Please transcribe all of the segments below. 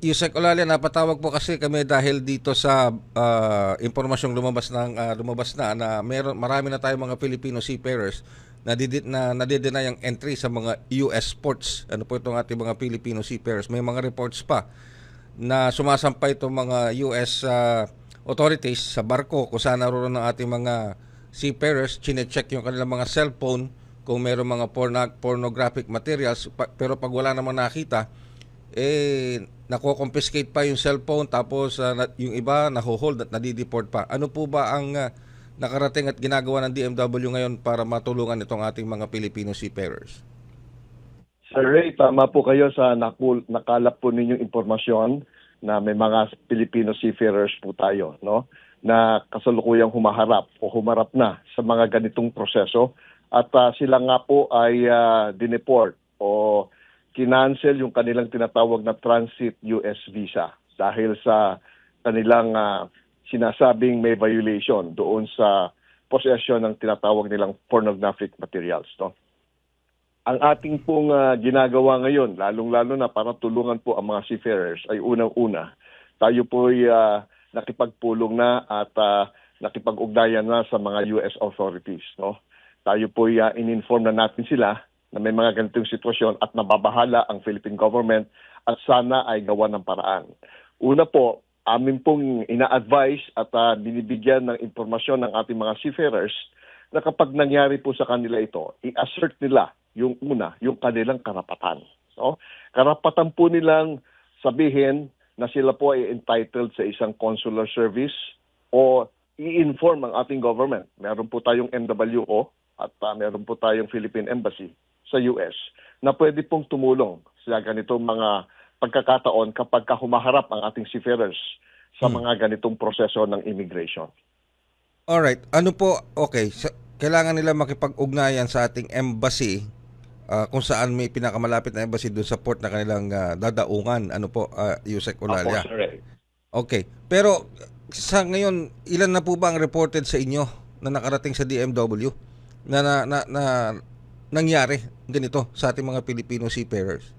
Yusek Olalia, napatawag po kasi kami dahil dito sa ah, impormasyong lumabas ng ah, lumabas na na meron marami na tayong mga Filipino seafarers na didit na nadidenay ang entry sa mga US ports. Ano po itong ating mga Filipino seafarers? May mga reports pa na sumasampay itong mga US ah, authorities sa barko kung saan naroon ng ating mga seafarers, chine-check yung kanilang mga cellphone kung meron mga porno- pornographic materials pa- pero pag wala namang nakita eh nako-confiscate pa yung cellphone tapos na- yung iba naho-hold at nadideport pa. Ano po ba ang ah, nakarating at ginagawa ng DMW ngayon para matulungan itong ating mga Filipino seafarers? Sir Ray, tama po kayo sa nakul, nakalap po ninyong impormasyon na may mga Filipino seafarers po tayo, no? Na kasalukuyang humaharap o humarap na sa mga ganitong proseso at ah, sila nga po ay ah, dineport o kinancel yung kanilang tinatawag na transit US visa dahil sa kanilang ah, sinasabing may violation doon sa possession ng tinatawag nilang pornographic materials, no? ang ating pong ah, ginagawa ngayon, lalong-lalo na para tulungan po ang mga seafarers, ay unang-una, tayo po ay ah, nakipagpulong na at ah, nakipag-ugnayan na sa mga US authorities. No? Tayo po ay ah, in-inform na natin sila na may mga ganitong sitwasyon at nababahala ang Philippine government at sana ay gawa ng paraan. Una po, amin pong ina-advise at ah, binibigyan ng impormasyon ng ating mga seafarers na kapag nangyari po sa kanila ito, i-assert nila yung una, yung kanilang karapatan. No? Karapatan po nilang sabihin na sila po ay entitled sa isang consular service o i-inform ang ating government. Meron po tayong MWO at uh, meron po tayong Philippine Embassy sa US na pwede pong tumulong sa ganitong mga pagkakataon kapag humaharap ang ating seafarers sa mga ganitong proseso ng immigration. Alright, ano po, okay, sa- kailangan nila makipag-ugnayan sa ating embassy ah, kung saan may pinakamalapit na embassy doon sa port na kanilang ah, dadaungan. Ano po, uh, Yusek Olalia? Okay, pero sa ngayon, ilan na po ba ang reported sa inyo na nakarating sa DMW na, na, na, na nangyari ganito sa ating mga Filipino seafarers?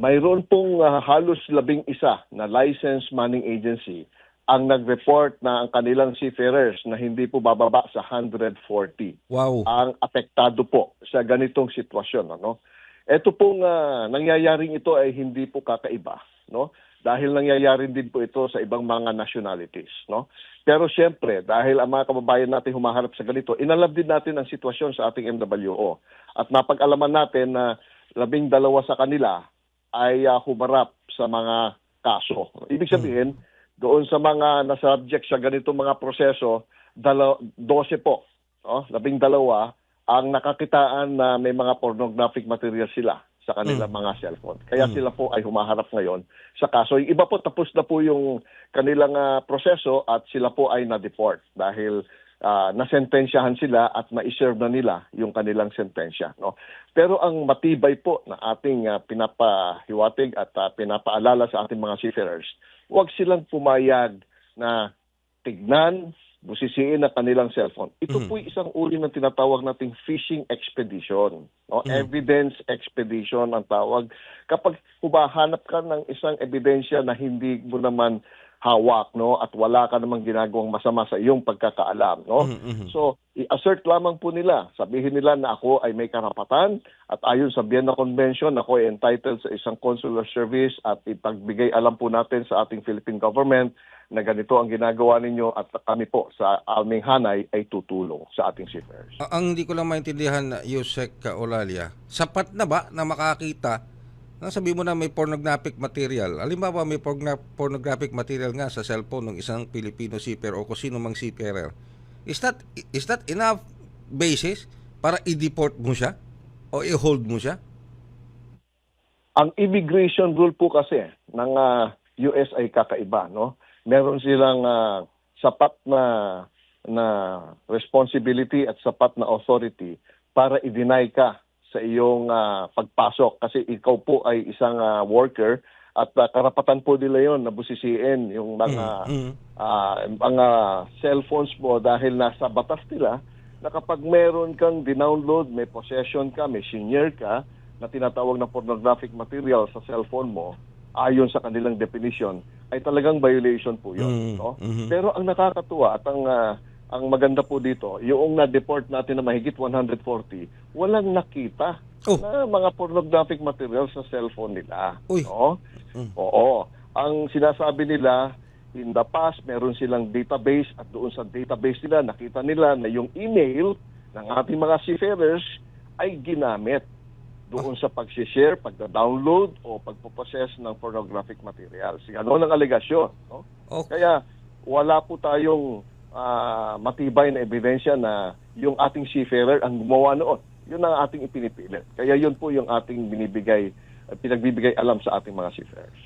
Mayroon pong ah, halos labing isa na licensed manning agency ang nag-report na ang kanilang seafarers na hindi po bababa sa 140 Wow. ang apektado po sa ganitong sitwasyon ano ito pong ah, nangyayaring ito ay hindi po kakaiba no dahil nangyayari din po ito sa ibang mga nationalities no? Pero siyempre dahil ang mga kababayan natin humaharap sa ganito inalab din natin ang sitwasyon sa ating MWO at napag-alaman natin na labing dalawa sa kanila ay ah, humarap sa mga kaso. Ibig sabihin doon sa mga na-subject sa ganitong mga proseso, dala, 12 po, no? labing dalawa, ang nakakitaan na may mga pornographic material sila sa kanilang mga cellphone. Kaya sila po ay humaharap ngayon sa kaso. Yung iba po tapos na po yung kanilang ah, proseso at sila po ay na-deport dahil ah, nasentensyahan sila at ma-serve na nila yung kanilang sentensya. No? Pero ang matibay po na ating ah, pinapahiwatig at ah, pinapaalala sa ating mga seafarers, huwag silang pumayag na tignan, busisiin ang kanilang cellphone. Ito po isang uri ng tinatawag nating fishing expedition. No? Evidence expedition ang tawag. Kapag humahanap ka ng isang ebidensya na hindi mo naman hawak no? At wala ka namang ginagawang masama sa iyong pagkakaalam no? So i-assert lamang po nila. Sabihin nila na ako ay may karapatan at ayon sa Vienna Convention ako ay entitled sa isang consular service at ipagbigay alam po natin sa ating Philippine government na ganito ang ginagawa ninyo at kami po sa aming hanay ay tutulong sa ating. A- Ang hindi ko lang maintindihan, Yusek Olalia, sapat na ba na makakita sabi mo na may pornographic material? Halimbawa may pornographic material nga sa cellphone ng isang Filipino seafarer o kung sino mang seafarer. Is that, is that enough basis para i-deport mo siya? O i-hold mo siya? Ang immigration rule po kasi ng ah, US ay kakaiba, no? Meron silang ah, sapat na na responsibility at sapat na authority para i-deny ka sa iyong ah, pagpasok kasi ikaw po ay isang ah, worker at ah, karapatan po nila yon na busisiin yung mga Mm. ah, mga cellphones mo dahil nasa batas nila na kapag meron kang dinownload, may possession ka, may senior ka, na tinatawag na pornographic material sa cellphone mo, ayon sa kanilang definition ay talagang violation po Mm, yun. no? Pero ang nakakatuwa at ang ah, ang maganda po dito, yung na-deport natin na mahigit 140, walang nakita Oh. na mga pornographic materials sa cellphone nila. Uy. No? Mm. Oo. Ang sinasabi nila, in the past, meron silang database at doon sa database nila, nakita nila na yung email ng ating mga seafarers ay ginamit doon sa pag-share, pagda-download o pagpo-process ng pornographic materials. Ganon ang alegasyon. No? Okay. Kaya wala po tayong ah, matibay na ebidensya na yung ating seafarer ang gumawa noon. Yun ang ating ipinipilit. Kaya yun po yung ating binibigay, uh, pinagbibigay alam sa ating mga seafarers.